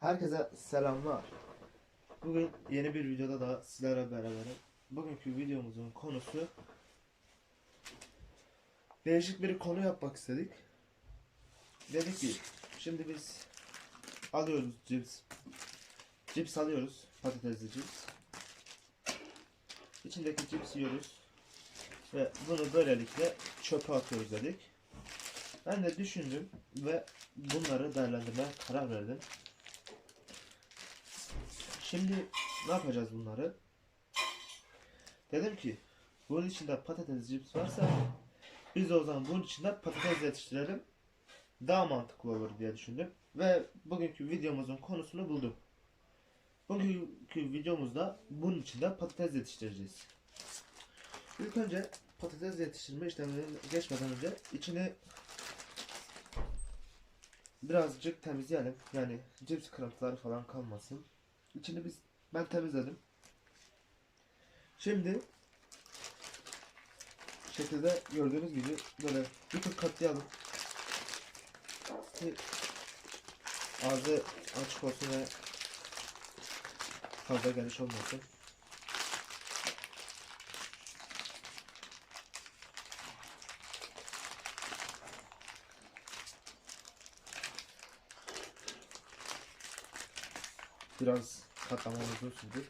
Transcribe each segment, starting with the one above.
Herkese selamlar. Bugün yeni bir videoda daha sizlerle beraberim. Bugünkü videomuzun konusu değişik bir konu yapmak istedik. Dedik ki şimdi biz alıyoruz cips. Cips alıyoruz. Patatesli cips. İçindeki cips yiyoruz. Ve bunu böylelikle çöpe atıyoruz dedik. Ben de düşündüm ve bunları değerlendirmeye karar verdim. Şimdi ne yapacağız bunları? Dedim ki bunun içinde patates cips varsa biz de o zaman bunun içinde patates yetiştirelim. Daha mantıklı olur diye düşündüm. Ve bugünkü videomuzun konusunu buldum. Bugünkü videomuzda bunun içinde patates yetiştireceğiz. İlk önce patates yetiştirme işlemine geçmeden önce içini birazcık temizleyelim. Yani cips kırıntıları falan kalmasın. İçini biz ben temizledim. Şimdi şekilde gördüğünüz gibi böyle bir tık katlayalım. Ağzı açık olsun ve fazla geniş olmasın. Biraz katlamamız uzun sürdü.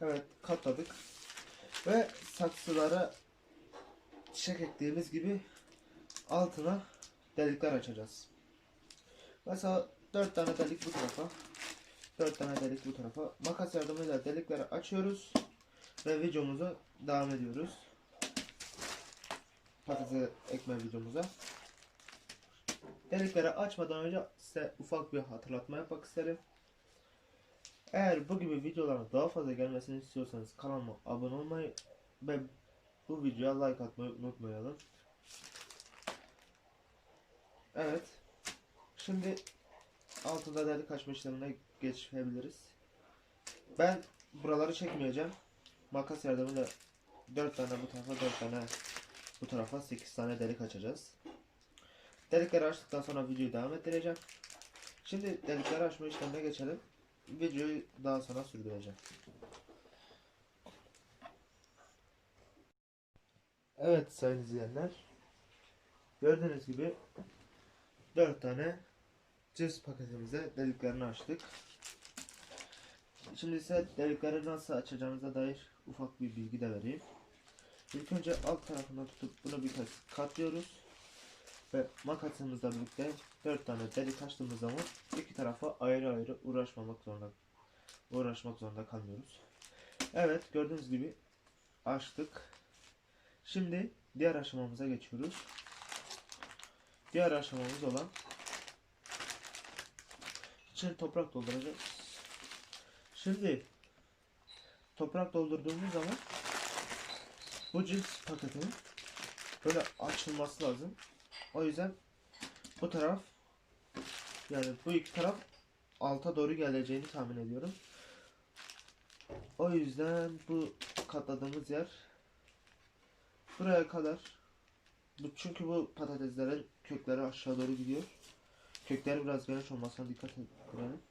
Evet katladık. Ve saksılara çiçek ektiğimiz gibi altına delikler açacağız. Mesela 4 tane delik bu tarafa. 4 tane delik bu tarafa. Makas yardımıyla delikleri açıyoruz. Ve videomuza devam ediyoruz. Patates ekme videomuza. Delikleri açmadan önce size ufak bir hatırlatma yapmak isterim. Eğer bu gibi videoların daha fazla gelmesini istiyorsanız kanalıma abone olmayı ve bu videoya like atmayı unutmayalım. Evet. Şimdi altında delik açma işlemine geçebiliriz. Ben buraları çekmeyeceğim. Makas yardımıyla 4 tane bu tarafa 4 tane bu tarafa 8 tane delik açacağız. Delikleri açtıktan sonra videoyu devam ettireceğim. Şimdi delikleri açma işlemine geçelim. Videoyu daha sonra sürdüreceğim. Evet sayın izleyenler. Gördüğünüz gibi 4 tane cips paketimize deliklerini açtık. Şimdi ise delikleri nasıl açacağımıza dair ufak bir bilgi de vereyim. İlk önce alt tarafından tutup bunu bir kez katlıyoruz. Ve makasımızla birlikte 4 tane delik açtığımız zaman iki tarafa ayrı ayrı uğraşmamak zorunda uğraşmak zorunda kalmıyoruz. Evet gördüğünüz gibi açtık. Şimdi diğer aşamamıza geçiyoruz. Diğer aşamamız olan içine toprak dolduracağız. Şimdi toprak doldurduğumuz zaman bu cips paketinin böyle açılması lazım. O yüzden bu taraf yani bu iki taraf alta doğru geleceğini tahmin ediyorum. O yüzden bu katladığımız yer buraya kadar bu çünkü bu patateslerin kökleri aşağı doğru gidiyor. Kökleri biraz geniş olmasına dikkat edelim.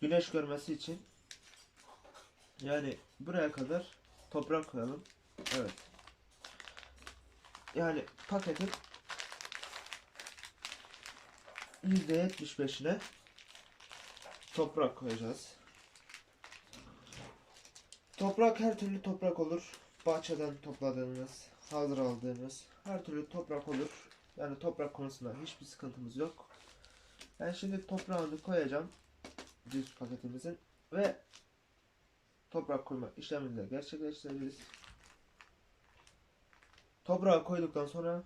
Güneş görmesi için yani buraya kadar toprak koyalım. Evet. Yani paketin %75'ine toprak koyacağız. Toprak her türlü toprak olur. Bahçeden topladığınız, hazır aldığınız her türlü toprak olur. Yani toprak konusunda hiçbir sıkıntımız yok. Ben şimdi toprağını koyacağım. Cips paketimizin ve toprak koyma işlemini de gerçekleştireceğiz. Toprağı koyduktan sonra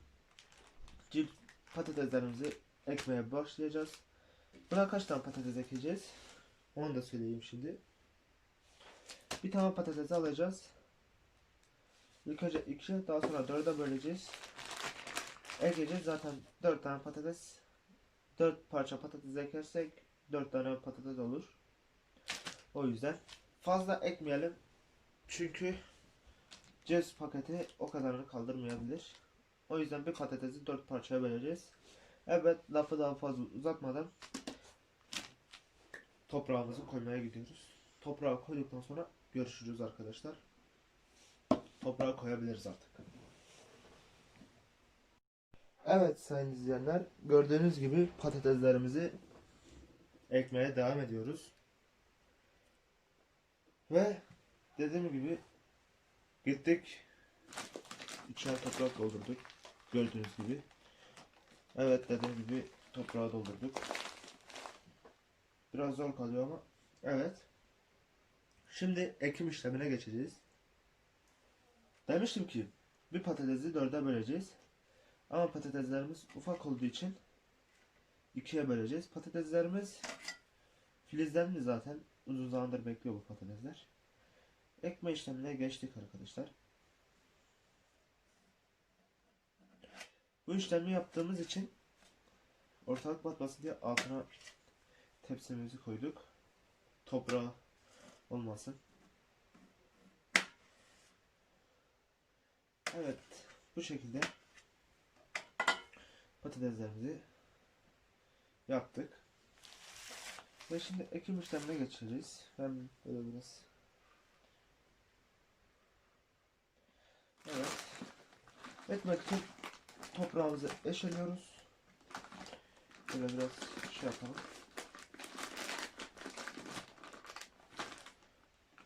cips patateslerimizi ekmeye başlayacağız. Buna kaç tane patates ekeceğiz? Onu da söyleyeyim şimdi. Bir tane patates alacağız. İlk önce 2 daha sonra 4'e böleceğiz. Ekeceğiz zaten 4 tane patates 4 parça patates ekersek 4 tane patates olur. O yüzden fazla ekmeyelim. Çünkü cips paketi o kadarını kaldırmayabilir. O yüzden bir patatesi 4 parçaya böleceğiz. Evet lafı daha fazla uzatmadan toprağımızı koymaya gidiyoruz. Toprağı koyduktan sonra görüşürüz arkadaşlar. Toprağı koyabiliriz artık. Evet sayın izleyenler gördüğünüz gibi patateslerimizi ekmeye devam ediyoruz. Ve dediğim gibi gittik içine toprak doldurduk. Gördüğünüz gibi. Evet dediğim gibi toprağı doldurduk. Biraz zor kalıyor ama evet. Şimdi ekim işlemine geçeceğiz. Demiştim ki bir patatesi dörde böleceğiz. Ama patateslerimiz ufak olduğu için ikiye böleceğiz. Patateslerimiz filizlendi zaten. Uzun zamandır bekliyor bu patatesler. Ekme işlemine geçtik arkadaşlar. Bu işlemi yaptığımız için ortalık batmasın diye altına tepsimizi koyduk. Toprağı olmasın. Evet. Bu şekilde patateslerimizi yaptık. Ve şimdi ekim işlemine geçeceğiz. Ben böyle biraz Evet. Ekmek için toprağımızı eşeliyoruz. Böyle biraz şey yapalım.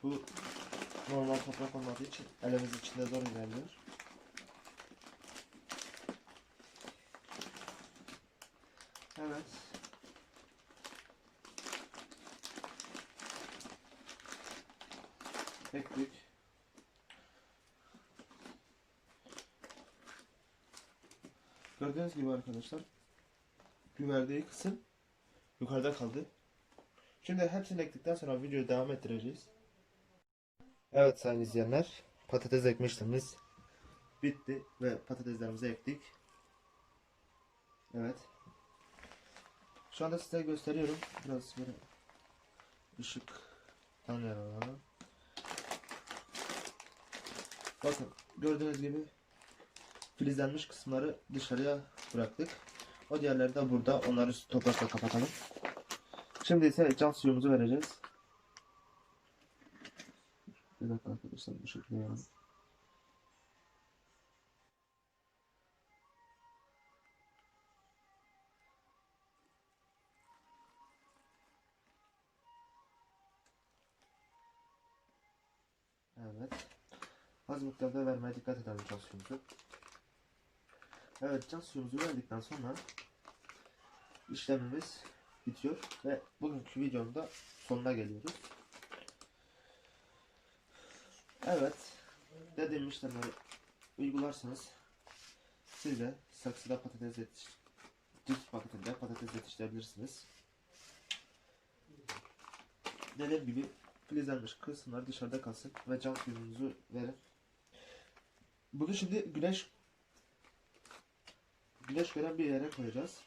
Bu normal toprak olmadığı için elimiz içinde zor ilerliyor. Evet. Ektik. Gördüğünüz gibi arkadaşlar güverdiği kısım yukarıda kaldı. Şimdi hepsini ektikten sonra videoyu devam ettireceğiz. Evet sayın izleyenler patates ekme bitti ve patateslerimizi ektik. Evet. Şu anda size gösteriyorum. Biraz böyle ışıktan yararlanalım. Bakın gördüğünüz gibi filizlenmiş kısımları dışarıya bıraktık. O diğerleri de burada. Onları toprakla kapatalım. Şimdi ise can suyumuzu vereceğiz. Bir dakika arkadaşlar bu şekilde yani. Evet. Az miktarda vermeye dikkat edelim suyumuzu. Evet can suyumuzu verdikten sonra işlemimiz bitiyor ve bugünkü videonun da sonuna geliyoruz. Evet dediğim işlemleri uygularsanız siz de saksıda patates yetiş cips paketinde patates yetiştirebilirsiniz. Dediğim gibi filizlenmiş kısımlar dışarıda kalsın ve can suyumuzu verin. Bunu şimdi güneş güneş gören bir yere koyacağız.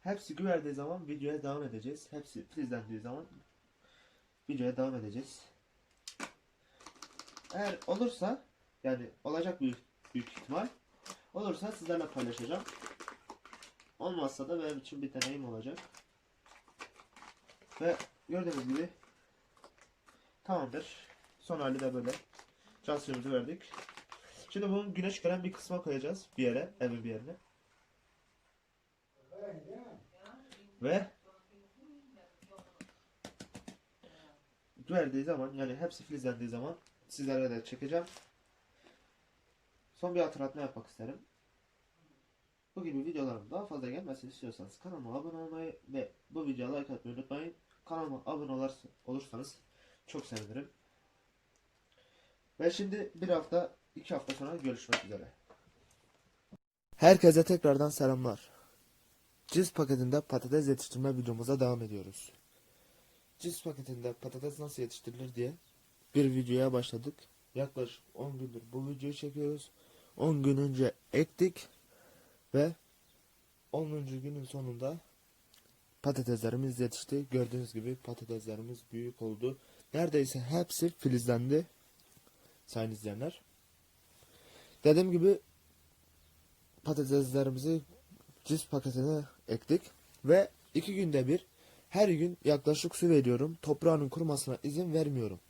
Hepsi güverdiği zaman videoya devam edeceğiz. Hepsi filizlendiği zaman videoya devam edeceğiz. Eğer olursa yani olacak büyük, büyük ihtimal olursa sizlerle paylaşacağım. Olmazsa da benim için bir deneyim olacak. Ve gördüğünüz gibi tamamdır. Son hali de böyle. Can suyumuzu verdik. Şimdi bunu güneş gören bir kısma koyacağız. Bir yere, evin bir yerine. Ve verdiği zaman yani hepsi filizlendiği zaman sizlere de çekeceğim. Son bir hatırlatma yapmak isterim. Bu gibi videoların daha fazla gelmesini istiyorsanız kanalıma abone olmayı ve bu videoya like atmayı unutmayın. Kanalıma abone olursanız çok sevinirim. Ve şimdi bir hafta, iki hafta sonra görüşmek üzere. Herkese tekrardan selamlar. Cips paketinde patates yetiştirme videomuza devam ediyoruz. Cips paketinde patates nasıl yetiştirilir diye bir videoya başladık. Yaklaşık 10 gündür bu videoyu çekiyoruz. 10 gün önce ektik ve 10. günün sonunda patateslerimiz yetişti. Gördüğünüz gibi patateslerimiz büyük oldu. Neredeyse hepsi filizlendi. Sayın izleyenler. Dediğim gibi patateslerimizi cips paketine ektik ve iki günde bir her gün yaklaşık su veriyorum. Toprağının kurumasına izin vermiyorum.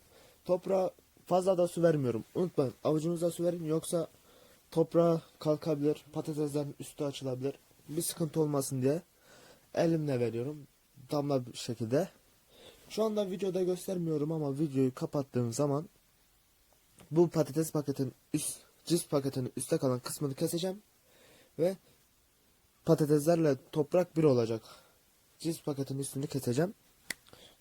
Toprağa fazla da su vermiyorum. Unutmayın avucunuzda su verin yoksa toprağa kalkabilir, patateslerin üstü açılabilir. Bir sıkıntı olmasın diye elimle veriyorum. Damla bir şekilde. Şu anda videoda göstermiyorum ama videoyu kapattığım zaman bu patates paketin üst cips paketinin üstte kalan kısmını keseceğim ve patateslerle toprak bir olacak. Cips paketinin üstünü keseceğim.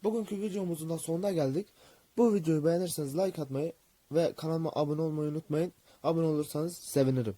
Bugünkü videomuzun da sonuna geldik. Bu videoyu beğenirseniz like atmayı ve kanalıma abone olmayı unutmayın. Abone olursanız sevinirim.